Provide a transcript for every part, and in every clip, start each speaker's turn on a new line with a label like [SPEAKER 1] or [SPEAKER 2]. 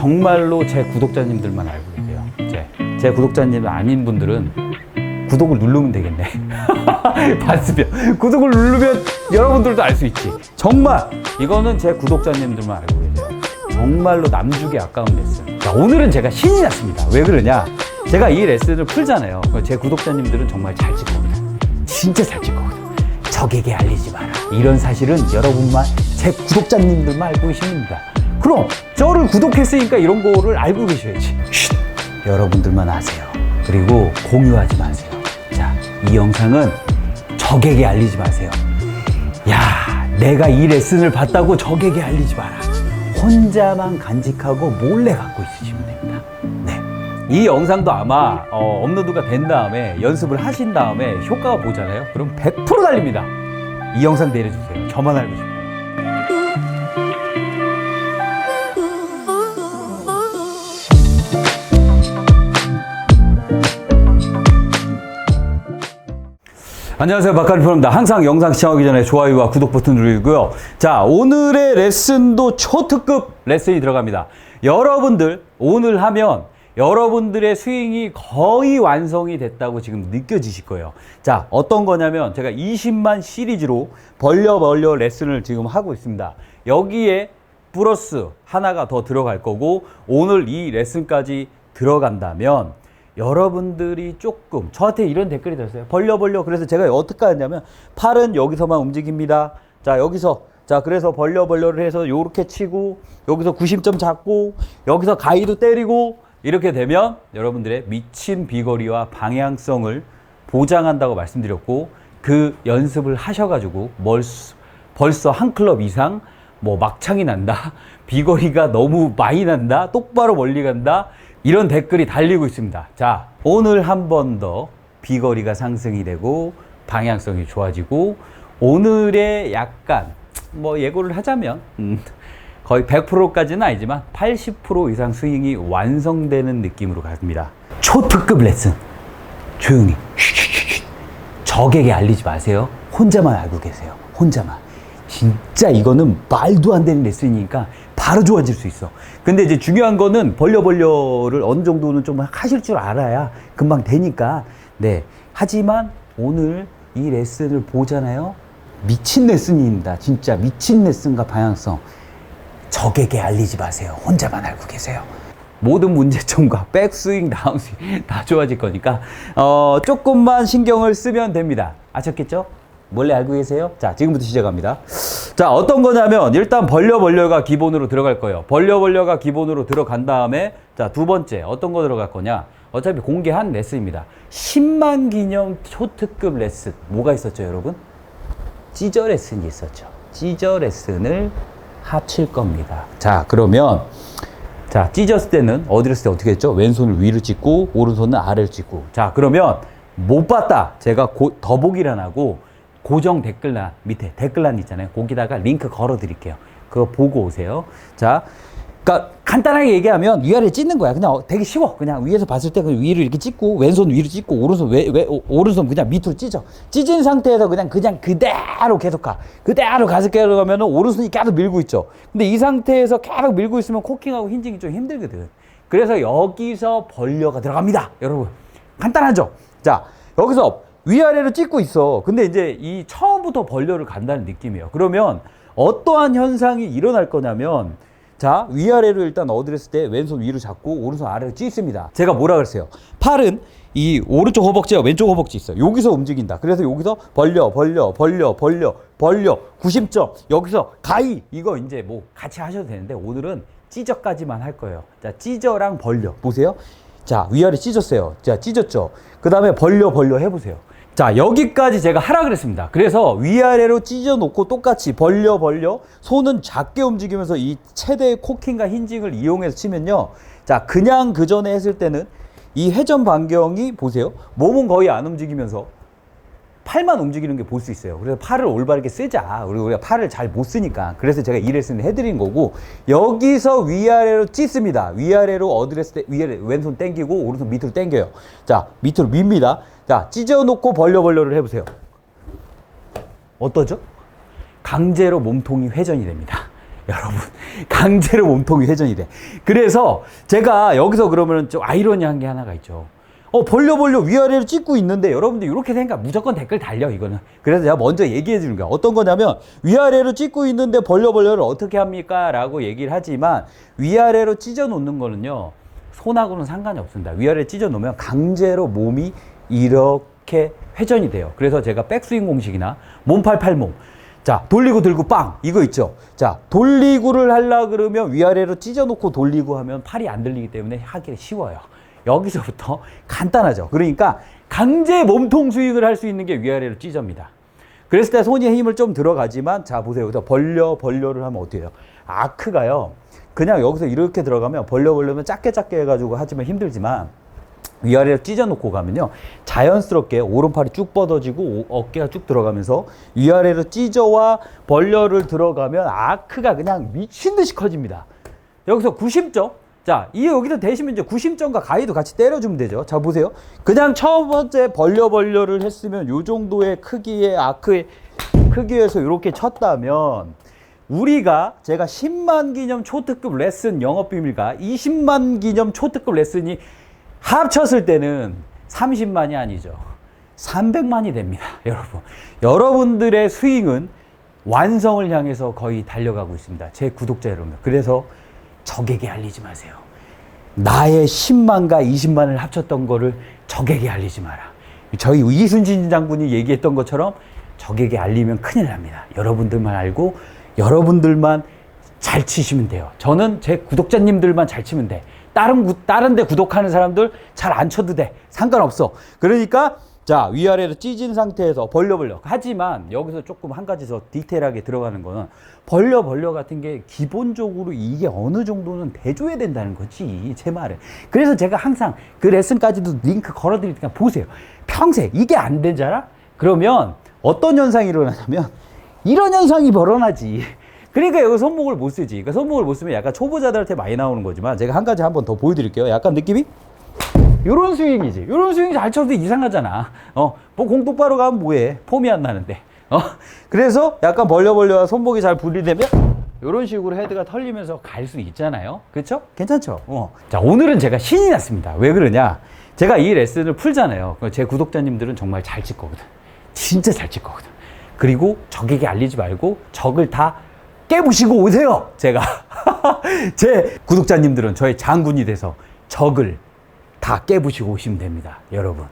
[SPEAKER 1] 정말로 제 구독자님들만 알고 계세요. 제, 제 구독자님 아닌 분들은 구독을 누르면 되겠네. 봤으면 구독을 누르면 여러분들도 알 수 있지. 정말 이거는 제 구독자님들만 알고 계세요. 정말로 남주기 아까운 레슨. 자, 오늘은 제가 신이 났습니다. 왜 그러냐? 제가 이 레슨을 풀잖아요. 제 구독자님들은 정말 잘칠 겁니다. 진짜 잘칠 거거든. 적에게 알리지 마라. 이런 사실은 여러분만, 제 구독자님들만 알고 계십니다. 그럼 저를 구독했으니까 이런 거를 알고 계셔야지. 쉿! 여러분들만 아세요. 그리고 공유하지 마세요. 자, 이 영상은 적에게 알리지 마세요. 야, 내가 이 레슨을 받다고 적에게 알리지 마라. 혼자만 간직하고 몰래 갖고 있으시면 됩니다. 네. 이 영상도 아마 어, 업로드가 된 다음에 연습을 하신 다음에 효과가 보잖아요. 그럼 100% 달립니다. 이 영상 내려주세요. 저만 알고 싶어요. 안녕하세요. 박카리프입니다. 항상 영상 시청하기 전에 좋아요와 구독 버튼 누르고요. 자, 오늘의 레슨도 초특급 레슨이 들어갑니다. 여러분들, 오늘 하면 여러분들의 스윙이 거의 완성이 됐다고 지금 느껴지실 거예요. 자, 어떤 거냐면 제가 20만 시리즈로 벌려 벌려 레슨을 지금 하고 있습니다. 여기에 플러스 하나가 더 들어갈 거고 오늘 이 레슨까지 들어간다면 여러분들이 조금 저한테 이런 댓글이 들었어요. 벌려 벌려. 그래서 제가 어떻게 하냐면 팔은 여기서만 움직입니다. 자 여기서 자 그래서 벌려 벌려를 해서 요렇게 치고 여기서 구심점 잡고 여기서 가이드 때리고 이렇게 되면 여러분들의 미친 비거리와 방향성을 보장한다고 말씀드렸고 그 연습을 하셔가지고 멀- 벌써 한 클럽 이상 뭐 막창이 난다 비거리가 너무 많이 난다 똑바로 멀리 간다 이런 댓글이 달리고 있습니다 자 오늘 한 번 더 비거리가 상승이 되고 방향성이 좋아지고 오늘의 약간 뭐 예고를 하자면 음, 거의 100%까지는 아니지만 80% 이상 스윙이 완성되는 느낌으로 갑니다 초특급 레슨 조용히. 적에게 알리지 마세요. 혼자만 알고 계세요. 혼자만. 진짜 이거는 말도 안 되는 레슨이니까 바로 좋아질 수 있어. 근데 이제 중요한 거는 벌려 벌려를 어느 정도는 좀 하실 줄 알아야 금방 되니까. 네. 하지만 오늘 이 레슨을 보잖아요. 미친 레슨입니다. 진짜 미친 레슨과 방향성. 적에게 알리지 마세요. 혼자만 알고 계세요. 모든 문제점과 백스윙, 다운스윙 다 좋아질 거니까 어, 조금만 신경을 쓰면 됩니다. 아셨겠죠? 원래 알고 계세요? 자, 지금부터 시작합니다. 자, 어떤 거냐면 일단 벌려 벌려가 기본으로 들어갈 거예요. 벌려 벌려가 기본으로 들어간 다음에 자, 두 번째 어떤 거 들어갈 거냐? 어차피 공개한 레슨입니다. 10만 기념 초특급 레슨. 뭐가 있었죠, 여러분? 찌저 레슨이 있었죠. 찌저 레슨을 합칠 겁니다. 자, 그러면 자, 찢었을 때는 어디를 쓸 때 어떻게 했죠? 왼손을 위로 찍고 오른손은 아래를 찍고. 자, 그러면 못 봤다. 제가 고, 더보기란 하고 고정 댓글란 밑에 댓글란 있잖아요. 거기다가 링크 걸어 드릴게요. 그거 보고 오세요. 자, 그러니까 간단하게 얘기하면 위아래 찢는 거야. 그냥 어, 되게 쉬워. 그냥 위에서 봤을 때그 위로 이렇게 찍고 왼손 위로 찍고 오른손 왜, 왜 오- 오른손 그냥 밑으로 찢어. 찢은 상태에서 그냥 그냥 그대로 계속 가. 그대로 가서 계속 가면은 오른손이 계속 밀고 있죠. 근데 이 상태에서 계속 밀고 있으면 코킹하고 힌징이 좀 힘들거든. 그래서 여기서 벌려가 들어갑니다. 여러분. 간단하죠? 자, 여기서 위아래로 찍고 있어. 근데 이제 이 처음부터 벌려를 간다는 느낌이에요. 그러면 어떠한 현상이 일어날 거냐면 자, 위아래로 일단 어드레스 때 왼손 위로 잡고 오른손 아래로 찢습니다. 제가 뭐라 그랬어요? 팔은 이 오른쪽 허벅지와 왼쪽 허벅지 있어요. 여기서 움직인다. 그래서 여기서 벌려, 벌려, 벌려, 벌려, 벌려. 90점. 여기서 가이. 이거 이제 뭐 같이 하셔도 되는데 오늘은 찢어까지만 할 거예요. 자, 찢어랑 벌려. 보세요. 자, 위아래 찢었어요. 자, 찢었죠. 그 다음에 벌려, 벌려 해보세요. 자, 여기까지 제가 하라 그랬습니다. 그래서 위아래로 찢어 놓고 똑같이 벌려, 벌려. 손은 작게 움직이면서 이 최대의 코킹과 힌징을 이용해서 치면요. 자, 그냥 그 전에 했을 때는 이 회전 반경이 보세요. 몸은 거의 안 움직이면서 팔만 움직이는 게 볼 수 있어요. 그래서 팔을 올바르게 쓰자. 그리고 우리가 팔을 잘 못 쓰니까. 그래서 제가 이 레슨을 해드린 거고, 여기서 위아래로 찢습니다. 위아래로 어드레스 때, 위아래, 왼손 땡기고, 오른손 밑으로 땡겨요. 자, 밑으로 밉니다. 자, 찢어놓고 벌려 벌려를 해보세요. 어떠죠? 강제로 몸통이 회전이 됩니다. 여러분 강제로 몸통이 회전이 돼. 그래서 제가 여기서 그러면 좀 아이러니한 게 하나가 있죠. 어 벌려 벌려 위아래로 찍고 있는데 여러분들 이렇게 생각 무조건 댓글 달려 이거는. 그래서 제가 먼저 얘기해 주는 거야. 어떤 거냐면 위아래로 찍고 있는데 벌려 벌려를 어떻게 합니까?라고 얘기를 하지만 위아래로 찢어 놓는 거는요 손하고는 상관이 없습니다. 위아래 찢어 놓으면 강제로 몸이 이렇게 회전이 돼요. 그래서 제가 백스윙 공식이나 몸팔 팔몸 자, 돌리고 들고 빵! 이거 있죠? 자, 돌리고를 하려 그러면 위아래로 찢어놓고 돌리고 하면 팔이 안 들리기 때문에 하기 쉬워요. 여기서부터 간단하죠. 그러니까 강제 몸통 스윙을 할 수 있는 게 위아래로 찢어입니다. 그랬을 때 손에 힘을 좀 들어가지만 자, 보세요. 여기서 벌려, 벌려를 하면 해요? 아크가요. 그냥 여기서 이렇게 들어가면 벌려, 벌려면 작게 작게 해가지고 하지만 힘들지만 위아래로 찢어놓고 가면요 자연스럽게 오른팔이 쭉 뻗어지고 오- 어깨가 쭉 들어가면서 위아래로 찢어와 벌려를 들어가면 아크가 그냥 미친 듯이 커집니다 여기서 구심점 자, 이 여기서 대시면 이제 구심점과 가위도 같이 때려주면 되죠. 자, 보세요. 그냥 첫 번째 벌려 벌려를 했으면 요 정도의 크기의 아크의 크기에서 이렇게 쳤다면 우리가 제가 10만 기념 초특급 레슨 영업 비밀과 20만 기념 초특급 레슨이 합쳤을 때는 30만이 아니죠. 300만이 됩니다. 여러분. 여러분들의 스윙은 완성을 향해서 거의 달려가고 있습니다. 제 구독자 여러분. 그래서 적에게 알리지 마세요. 나의 10만과 20만을 합쳤던 거를 적에게 알리지 마라. 저희 이순신 장군이 얘기했던 것처럼 적에게 알리면 큰일 납니다. 여러분들만 알고 여러분들만 잘 치시면 돼요. 저는 제 구독자님들만 잘 치면 돼. 다른 구, 다른 데 구독하는 사람들 잘 안 쳐도 돼. 상관없어. 그러니까 자, 위아래로 찢은 상태에서 벌려 벌려. 하지만 여기서 조금 한 가지 더 디테일하게 들어가는 거는 벌려 벌려 같은 게 기본적으로 이게 어느 정도는 돼줘야 된다는 거지. 제 말은. 그래서 제가 항상 그 레슨까지도 링크 걸어 드릴 테니까 보세요. 평생 이게 안 되잖아? 그러면 어떤 현상이 일어나냐면 이런 현상이 벌어나지. 그러니까 여기 손목을 못 쓰지. 그러니까 손목을 못 쓰면 약간 초보자들한테 많이 나오는 거지만 제가 한 가지 한번 더 보여드릴게요. 약간 느낌이 요런 스윙이지. 요런 스윙 잘 쳐도 이상하잖아. 어, 뭐공 똑바로 가면 뭐해? 폼이 안 나는데. 어, 그래서 약간 벌려 벌려 손목이 잘 분리되면 요런 식으로 헤드가 털리면서 갈 수 있잖아요. 그렇죠? 괜찮죠? 어. 자, 오늘은 제가 신이 났습니다. 왜 그러냐? 제가 이 레슨을 풀잖아요. 그제 구독자님들은 정말 잘 칠 거거든. 진짜 잘 칠 거거든. 그리고 적에게 알리지 말고 적을 다 깨부시고 오세요. 제가 제 구독자님들은 저의 장군이 돼서 적을 다 깨부시고 오시면 됩니다. 여러분.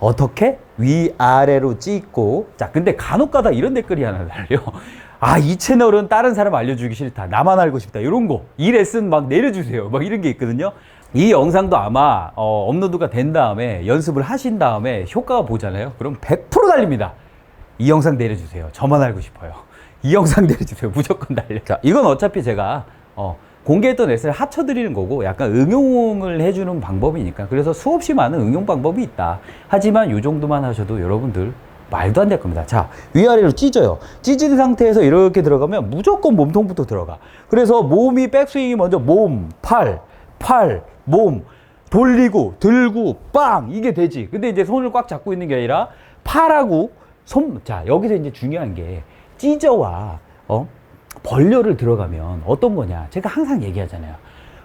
[SPEAKER 1] 어떻게? 위아래로 찍고. 자, 근데 간혹 가다 이런 댓글이 하나 달려. 아, 이 채널은 다른 사람 알려주기 싫다. 나만 알고 싶다. 이런 거. 이 레슨 막 내려주세요. 막 이런 게 있거든요. 이 영상도 아마 어, 업로드가 된 다음에 연습을 하신 다음에 효과가 보잖아요. 그럼 100% 달립니다. 이 영상 내려주세요. 저만 알고 싶어요. 이 영상 내려주세요. 무조건 달려. 자, 이건 어차피 제가 어, 공개했던 레슨을 합쳐드리는 거고 약간 응용을 해주는 방법이니까 그래서 수없이 많은 응용 방법이 있다. 하지만 이 정도만 하셔도 여러분들 말도 안 될 겁니다. 자, 위아래로 찢어요. 찢은 상태에서 이렇게 들어가면 무조건 몸통부터 들어가. 그래서 몸이 백스윙이 먼저 몸, 팔, 팔, 몸, 돌리고, 들고, 빵! 이게 되지. 근데 이제 손을 꽉 잡고 있는 게 아니라 팔하고 손, 자, 여기서 이제 중요한 게 찢어와, 어? 벌려를 들어가면 어떤 거냐. 제가 항상 얘기하잖아요.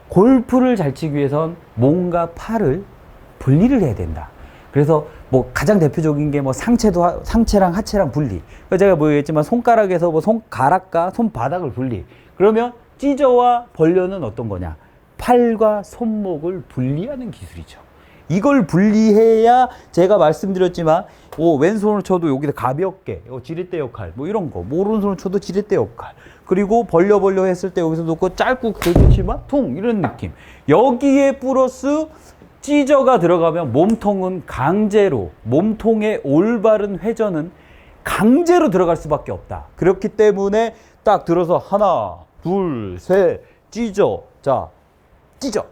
[SPEAKER 1] 골프를 잘 치기 위해선 몸과 팔을 분리를 해야 된다. 그래서 뭐 가장 대표적인 게 뭐 상체도 하- 상체랑 하체랑 분리. 그래서 제가 뭐 얘기했지만 손가락에서 뭐 손가락과 손바닥을 분리. 그러면 찢어와 벌려는 어떤 거냐? 팔과 손목을 분리하는 기술이죠. 이걸 분리해야 제가 말씀드렸지만 오, 왼손을 쳐도 여기다 가볍게 어, 지렛대 역할 뭐 이런 거 뭐 오른손을 쳐도 지렛대 역할. 그리고 벌려 벌려 했을 때 여기서 놓고 짧고 긁어치면 퉁 이런 느낌. 여기에 플러스 찢어가 들어가면 몸통은 강제로 몸통의 올바른 회전은 강제로 들어갈 수밖에 없다. 그렇기 때문에 딱 들어서 하나 둘 셋 찢어. 자 찢어.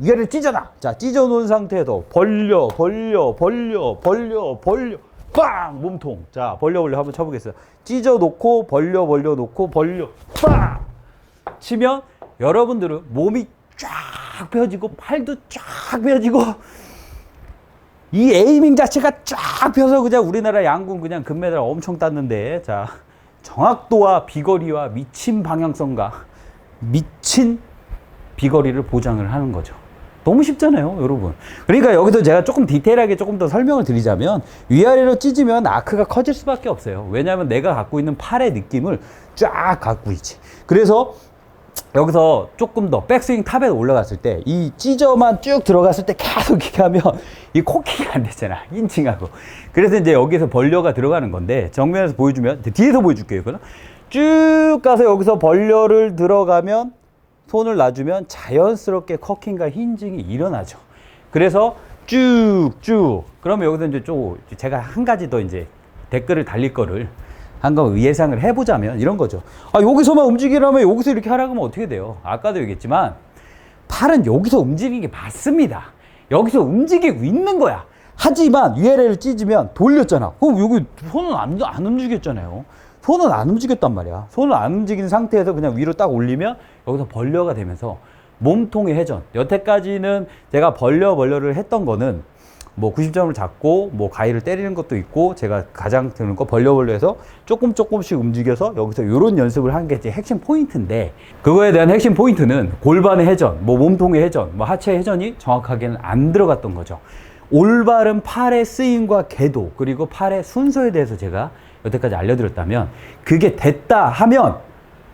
[SPEAKER 1] 위아래 찢어놔. 자, 찢어 놓은 상태에서 벌려, 벌려, 벌려, 벌려, 벌려, 빵! 몸통. 자, 벌려, 벌려 한번 쳐보겠어요. 찢어 놓고, 벌려, 벌려 놓고, 벌려, 빵! 치면 여러분들은 몸이 쫙 펴지고, 팔도 쫙 펴지고, 이 에이밍 자체가 쫙 펴서 그냥 우리나라 양궁 그냥 금메달 엄청 땄는데, 자, 정확도와 비거리와 미친 방향성과 미친 비거리를 보장을 하는 거죠. 너무 쉽잖아요, 여러분. 그러니까 여기서 제가 조금 디테일하게 조금 더 설명을 드리자면 위아래로 찢으면 아크가 커질 수밖에 없어요. 왜냐하면 내가 갖고 있는 팔의 느낌을 쫙 갖고 있지. 그래서 여기서 조금 더 백스윙 탑에 올라갔을 때 이 찢어만 쭉 들어갔을 때 계속 이렇게 하면 이 코킹이 안 되잖아 인칭하고 그래서 이제 여기서 벌려가 들어가는 건데 정면에서 보여주면 뒤에서 보여줄게요 이거는 쭉 가서 여기서 벌려를 들어가면 손을 놔주면 자연스럽게 커킹과 힌징이 일어나죠 그래서 쭉쭉 그러면 여기서 이제 좀 제가 한 가지 더 이제 댓글을 달릴 거를 한번 예상을 해보자면 이런 거죠. 아, 여기서만 움직이려면 여기서 이렇게 하라고 하면 어떻게 돼요? 아까도 얘기했지만 팔은 여기서 움직이는 게 맞습니다. 여기서 움직이고 있는 거야. 하지만 위아래를 찢으면 돌렸잖아. 그럼 여기 손은 안, 안 움직였잖아요. 손은 안 움직였단 말이야. 손을 안 움직인 상태에서 그냥 위로 딱 올리면 여기서 벌려가 되면서 몸통의 회전. 여태까지는 제가 벌려 벌려를 했던 거는 뭐 90점을 잡고 뭐 가위를 때리는 것도 있고 제가 가장 드는 거 벌려 벌려 해서 조금 조금씩 움직여서 여기서 이런 연습을 이제 핵심 포인트인데 그거에 대한 핵심 포인트는 골반의 회전, 뭐 몸통의 회전, 뭐 하체 회전이 정확하게는 안 들어갔던 거죠. 올바른 팔의 스윙과 궤도 그리고 팔의 순서에 대해서 제가 여태까지 알려드렸다면 그게 됐다 하면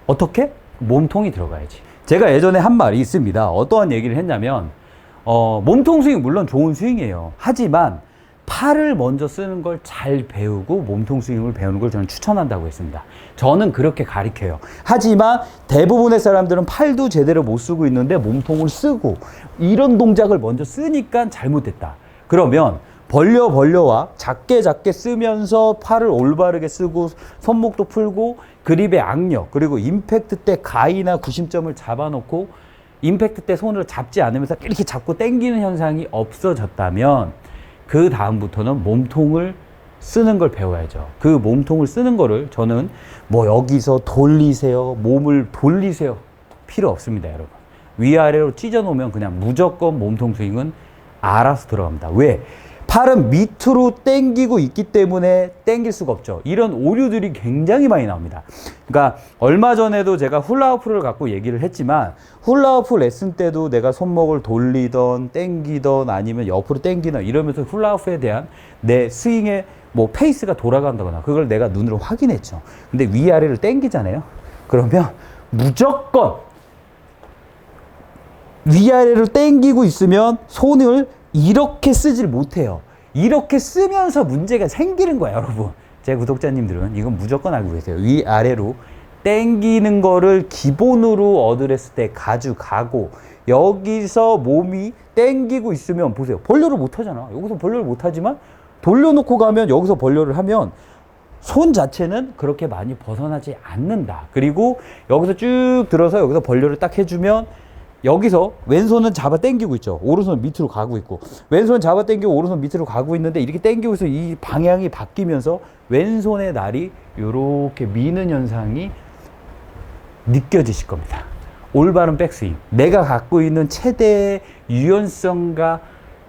[SPEAKER 1] 어떻게 몸통이 들어가야지. 제가 예전에 한 말이 있습니다. 어떠한 얘기를 했냐면 어, 몸통 스윙 물론 좋은 스윙이에요. 하지만 팔을 먼저 쓰는 걸 잘 배우고 몸통 스윙을 배우는 걸 저는 추천한다고 했습니다. 저는 그렇게 가리켜요. 하지만 대부분의 사람들은 팔도 제대로 못 쓰고 있는데 몸통을 쓰고 이런 동작을 먼저 쓰니까 잘못됐다. 그러면 벌려 벌려와 작게 작게 쓰면서 팔을 올바르게 쓰고 손목도 풀고 그립의 악력 그리고 임팩트 때 가이나 구심점을 잡아놓고 임팩트 때 손으로 잡지 않으면서 이렇게 잡고 당기는 현상이 없어졌다면 그 다음부터는 몸통을 쓰는 걸 배워야죠. 그 몸통을 쓰는 거를 저는 뭐 여기서 돌리세요, 몸을 돌리세요 필요 없습니다, 여러분. 위아래로 찢어 놓으면 그냥 무조건 몸통 스윙은 알아서 들어갑니다. 왜? 팔은 밑으로 당기고 있기 때문에 당길 수가 없죠. 이런 오류들이 굉장히 많이 나옵니다. 그러니까 얼마 전에도 제가 훌라후프를 갖고 얘기를 했지만 훌라후프 레슨 때도 내가 손목을 돌리던 당기던 아니면 옆으로 당기던 이러면서 훌라후프에 대한 내 스윙의 뭐 페이스가 돌아간다거나 그걸 내가 눈으로 확인했죠. 근데 위아래를 당기잖아요. 그러면 무조건 위아래를 당기고 있으면 손을 이렇게 쓰질 못해요. 이렇게 쓰면서 문제가 생기는 거야, 여러분. 제 구독자님들은 이건 무조건 알고 계세요. 위 아래로 땡기는 거를 기본으로 얻으랬을 때 가져가고 여기서 몸이 땡기고 있으면 보세요. 벌려를 못 하잖아. 여기서 벌려를 못 하지만 돌려놓고 가면 여기서 벌려를 하면 손 자체는 그렇게 많이 벗어나지 않는다. 그리고 여기서 쭉 들어서 여기서 벌려를 딱 해주면 여기서 왼손은 잡아 당기고 있죠. 오른손은 밑으로 가고 있고 왼손은 잡아 당기고 오른손 밑으로 가고 있는데 이렇게 당기고 있어 이 방향이 바뀌면서 왼손의 날이 이렇게 미는 현상이 느껴지실 겁니다. 올바른 백스윙. 내가 갖고 있는 최대의 유연성과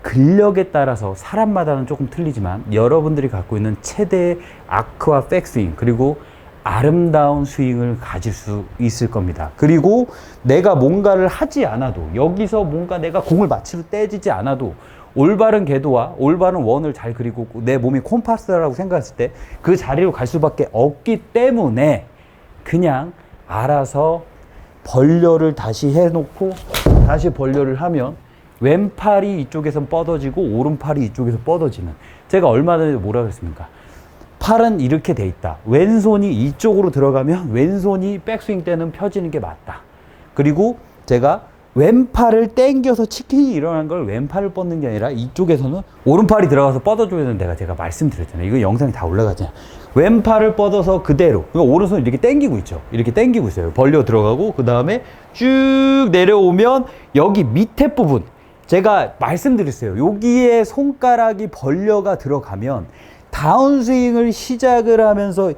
[SPEAKER 1] 근력에 따라서 사람마다는 조금 틀리지만 여러분들이 갖고 있는 최대의 아크와 백스윙 그리고 아름다운 스윙을 가질 수 있을 겁니다. 그리고 내가 뭔가를 하지 않아도 여기서 뭔가 내가 공을 마치로 떼지지 않아도 올바른 궤도와 올바른 원을 잘 그리고 내 몸이 콤파스라고 생각했을 때 그 자리로 갈 수밖에 없기 때문에 그냥 알아서 벌려를 다시 해놓고 다시 벌려를 하면 왼팔이 이쪽에서 뻗어지고 오른팔이 이쪽에서 뻗어지는 제가 얼마 전에 뭐라 그랬습니까? 팔은 이렇게 돼 있다. 왼손이 이쪽으로 들어가면 왼손이 백스윙 때는 펴지는 게 맞다. 그리고 제가 왼팔을 당겨서 치킨이 일어난 걸 왼팔을 뻗는 게 아니라 이쪽에서는 오른팔이 들어가서 뻗어줘야 된다. 제가 말씀드렸잖아요. 이거 영상이 다 올라가잖아요. 왼팔을 뻗어서 그대로. 오른손 이렇게 당기고 있죠. 이렇게 당기고 있어요. 벌려 들어가고, 그 다음에 쭉 내려오면 여기 밑에 부분. 제가 말씀드렸어요. 여기에 손가락이 벌려가 들어가면 다운스윙을 시작을 하면서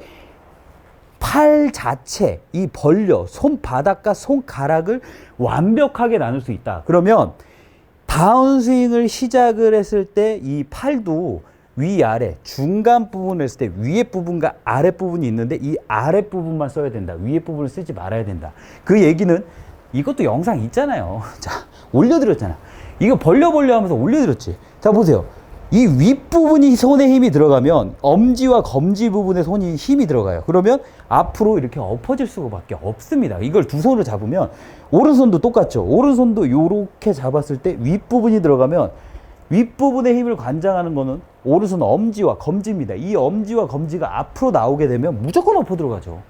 [SPEAKER 1] 팔 자체, 이 벌려, 손바닥과 손가락을 완벽하게 나눌 수 있다. 그러면 다운스윙을 시작을 했을 때 이 팔도 위아래 중간 부분을 했을 때 위에 부분과 아래 부분이 있는데 이 아래 부분만 써야 된다. 위에 부분을 쓰지 말아야 된다. 그 얘기는 이것도 영상 있잖아요. 자, 올려드렸잖아. 이거 벌려 벌려 하면서 올려드렸지. 자, 보세요. 이 윗부분이 손에 힘이 들어가면 엄지와 검지 부분에 손이 힘이 들어가요. 그러면 앞으로 이렇게 엎어질 수밖에 없습니다. 이걸 두 손으로 잡으면 오른손도 똑같죠. 오른손도 이렇게 잡았을 때 윗부분이 들어가면 윗부분의 힘을 관장하는 거는 오른손 엄지와 검지입니다. 이 엄지와 검지가 앞으로 나오게 되면 무조건 엎어 들어가죠.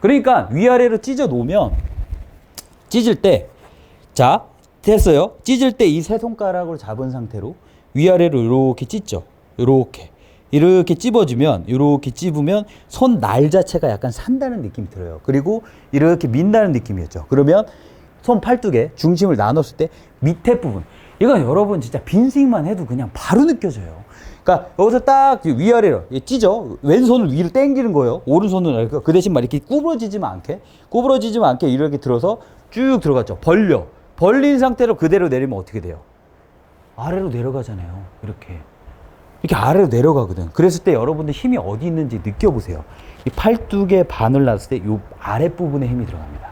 [SPEAKER 1] 그러니까 위아래로 찢어 놓으면 찢을 때, 자, 됐어요. 찢을 때 이 세 손가락으로 잡은 상태로 위아래로 이렇게 찢죠. 이렇게. 이렇게 찝어주면, 이렇게 찝으면 손 날 자체가 약간 산다는 느낌이 들어요. 그리고 이렇게 민다는 느낌이었죠. 그러면 손 팔뚝에 중심을 나눴을 때 밑에 부분. 이건 여러분 진짜 빈 스윙만 해도 그냥 바로 느껴져요. 그러니까 여기서 딱 위아래로 이 찢어 왼손을 위로 당기는 거예요. 오른손은 그 대신 막 이렇게 구부러지지만 않게 구부러지지만 않게 이렇게 들어서 쭉 들어갔죠. 벌려 벌린 상태로 그대로 내리면 어떻게 돼요? 아래로 내려가잖아요. 이렇게 이렇게 아래로 내려가거든. 그랬을 때 여러분들 힘이 어디 있는지 느껴보세요. 이 팔뚝에 바늘 놨을 때 이 아랫 부분에 힘이 들어갑니다.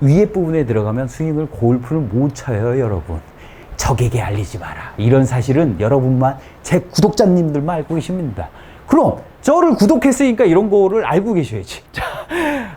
[SPEAKER 1] 위에 부분에 들어가면 스윙을 골프를 못 쳐요, 여러분. 적에게 알리지 마라. 이런 사실은 여러분만 제 구독자님들만 알고 계십니다. 그럼 저를 구독했으니까 이런 거를 알고 계셔야지. 자,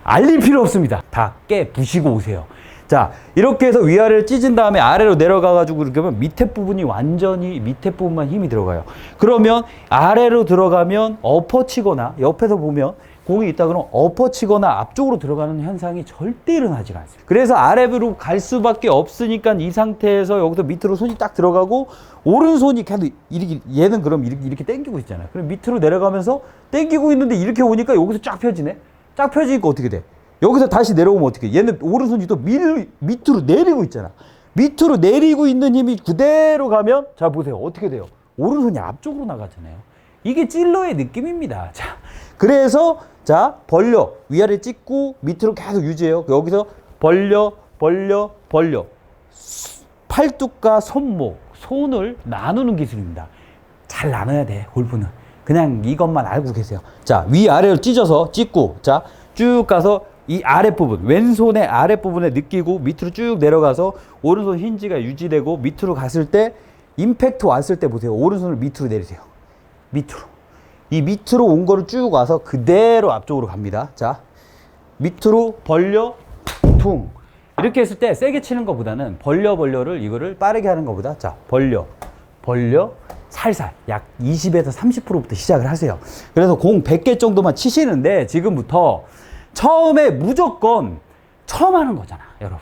[SPEAKER 1] 알릴 필요 없습니다. 다 깨 부시고 오세요. 자, 이렇게 해서 위아래를 찢은 다음에 아래로 내려가가지고 이렇게 하면 밑에 부분이 완전히 밑에 부분만 힘이 들어가요. 그러면 아래로 들어가면 엎어치거나 옆에서 보면 공이 있다 그러면 엎어치거나 앞쪽으로 들어가는 현상이 절대 일어나지가 않습니다. 그래서 아래로 갈 수밖에 없으니까 이 상태에서 여기서 밑으로 손이 딱 들어가고 오른손이 계속 이렇게 얘는 그럼 이렇게, 이렇게 당기고 있잖아요. 그럼 밑으로 내려가면서 당기고 있는데 이렇게 오니까 여기서 쫙 펴지네. 쫙 펴지니까 어떻게 돼? 여기서 다시 내려오면 어떻게? 돼? 얘는 오른손이 또 밀, 밑으로 내리고 있잖아. 밑으로 내리고 있는 힘이 그대로 가면 자 보세요. 어떻게 돼요? 오른손이 앞쪽으로 나가잖아요. 이게 찔러의 느낌입니다. 자, 그래서 자 벌려 위아래 찍고 밑으로 계속 유지해요. 여기서 벌려 벌려 벌려 팔뚝과 손목 손을 나누는 기술입니다. 잘 나눠야 돼 골프는 그냥 이것만 알고 계세요. 자 위아래로 찢어서 찢고 자 쭉 가서 이 아랫부분 왼손의 아랫부분에 느끼고 밑으로 쭉 내려가서 오른손 힌지가 유지되고 밑으로 갔을 때 임팩트 왔을 때 보세요. 오른손을 밑으로 내리세요. 밑으로. 이 밑으로 온 거를 쭉 와서 그대로 앞쪽으로 갑니다. 자 밑으로 벌려 퉁. 이렇게 했을 때 세게 치는 것보다는 벌려 벌려를 이거를 빠르게 하는 것보다 자 벌려 벌려 살살 약 20에서 30%부터 시작을 하세요. 그래서 공 100개 정도만 치시는데 지금부터 처음에 무조건 처음 하는 거잖아 여러분.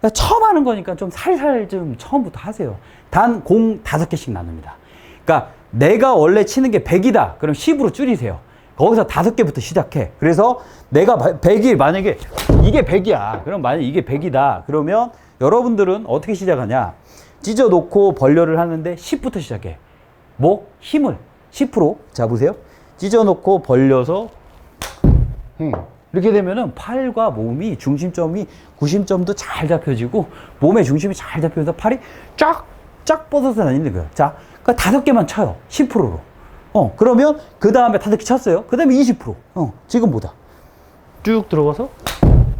[SPEAKER 1] 그러니까 처음 하는 거니까 좀 살살 좀 처음부터 하세요. 단 공 다섯 개씩 나눕니다. 그러니까 내가 원래 치는 게 100이다. 그럼 10으로 줄이세요. 거기서 다섯 개부터 시작해. 그래서 내가 100이 만약에 이게 100이야. 그럼 만약에 이게 100이다. 그러면 여러분들은 어떻게 시작하냐? 찢어 놓고 벌려를 하는데 10부터 시작해. 뭐? 힘을. 10% 잡으세요. 찢어 놓고 벌려서 음. 이렇게 되면은 팔과 몸이 중심점이 구심점도 잘 잡혀지고 몸의 중심이 잘 잡혀서 팔이 쫙 쫙 뻗어서 다니는 거예요. 자, 그 다섯 개만 쳐요. 10%로. 어, 그러면 그 다음에 다섯 개 쳤어요. 그 다음에 20%. 어, 지금보다. 쭉 들어가서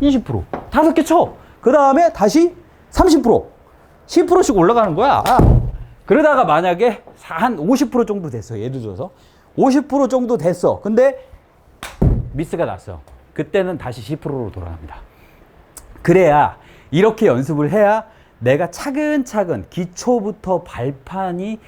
[SPEAKER 1] 20%. 다섯 개 쳐. 그 다음에 다시 30%. 10%씩 올라가는 거야. 아. 그러다가 만약에 한 50% 정도 됐어. 예를 들어서. 50% 정도 됐어. 근데 미스가 났어. 그때는 다시 10%로 돌아갑니다. 그래야 이렇게 연습을 해야 내가 차근차근 기초부터 발판이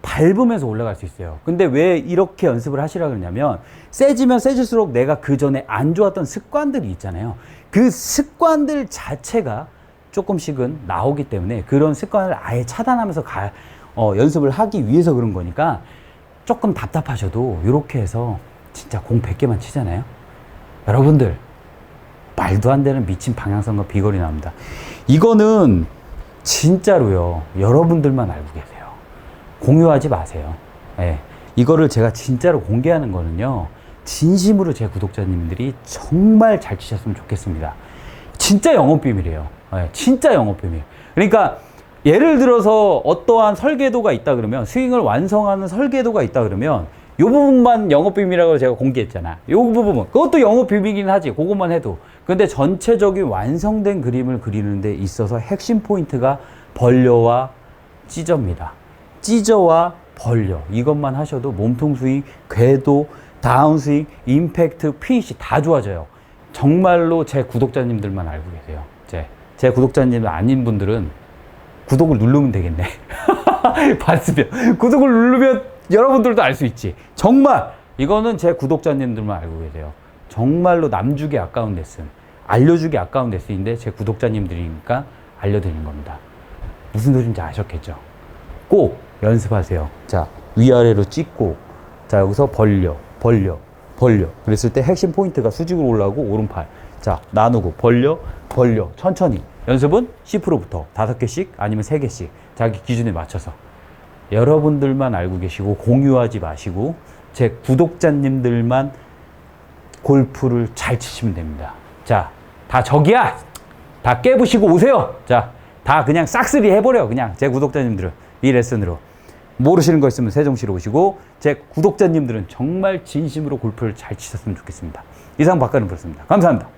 [SPEAKER 1] 밟으면서 올라갈 수 있어요. 근데 왜 이렇게 연습을 하시라 그러냐면 세지면 세질수록 내가 그 전에 안 좋았던 습관들이 있잖아요. 그 습관들 자체가 조금씩은 나오기 때문에 그런 습관을 아예 차단하면서 가, 어, 연습을 하기 위해서 그런 거니까 조금 답답하셔도 이렇게 해서 진짜 공 100개만 치잖아요. 여러분들 말도 안 되는 미친 방향성과 비거리 나옵니다. 이거는 진짜로요. 여러분들만 알고 계세요. 공유하지 마세요. 예. 이거를 제가 진짜로 공개하는 거는요. 진심으로 제 구독자님들이 정말 잘 치셨으면 좋겠습니다. 진짜 영업 비밀이에요. 예, 진짜 영업 비밀. 그러니까 예를 들어서 어떠한 설계도가 있다 그러면 스윙을 완성하는 설계도가 있다 그러면 요 부분만 영업 비밀이라고 제가 공개했잖아. 요 부분 그것도 영업 비밀이긴 하지. 그것만 해도. 근데 전체적인 완성된 그림을 그리는 데 있어서 핵심 포인트가 벌려와 찢어입니다. 찢어와 벌려 이것만 하셔도 몸통 스윙, 궤도, 다운 스윙, 임팩트, 피니시 다 좋아져요. 정말로 제 구독자님들만 알고 계세요. 제, 제 구독자님 아닌 분들은 구독을 누르면 되겠네. 봤으면 구독을 누르면 여러분들도 알 수 있지. 정말 이거는 제 구독자님들만 알고 계세요. 정말로 남주기 아까운 레슨, 알려주기 아까운 레슨인데 제 구독자님들이니까 알려드리는 겁니다. 무슨 소리인지 아셨겠죠? 꼭 연습하세요. 자, 위아래로 찍고, 자, 여기서 벌려, 벌려, 벌려. 그랬을 때 핵심 포인트가 수직으로 올라오고, 오른팔. 자, 나누고, 벌려, 벌려. 천천히. 연습은 10%부터 5개씩 아니면 3개씩. 자기 기준에 맞춰서. 여러분들만 알고 계시고, 공유하지 마시고, 제 구독자님들만 골프를 잘 치시면 됩니다. 자, 다 저기야! 다 깨부시고 오세요! 자, 다 그냥 싹쓸이 해버려. 그냥 제 구독자님들은 이 레슨으로. 모르시는 거 있으면 세종시로 오시고, 제 구독자님들은 정말 진심으로 골프를 잘 치셨으면 좋겠습니다. 이상 박가는 그렇습니다. 감사합니다.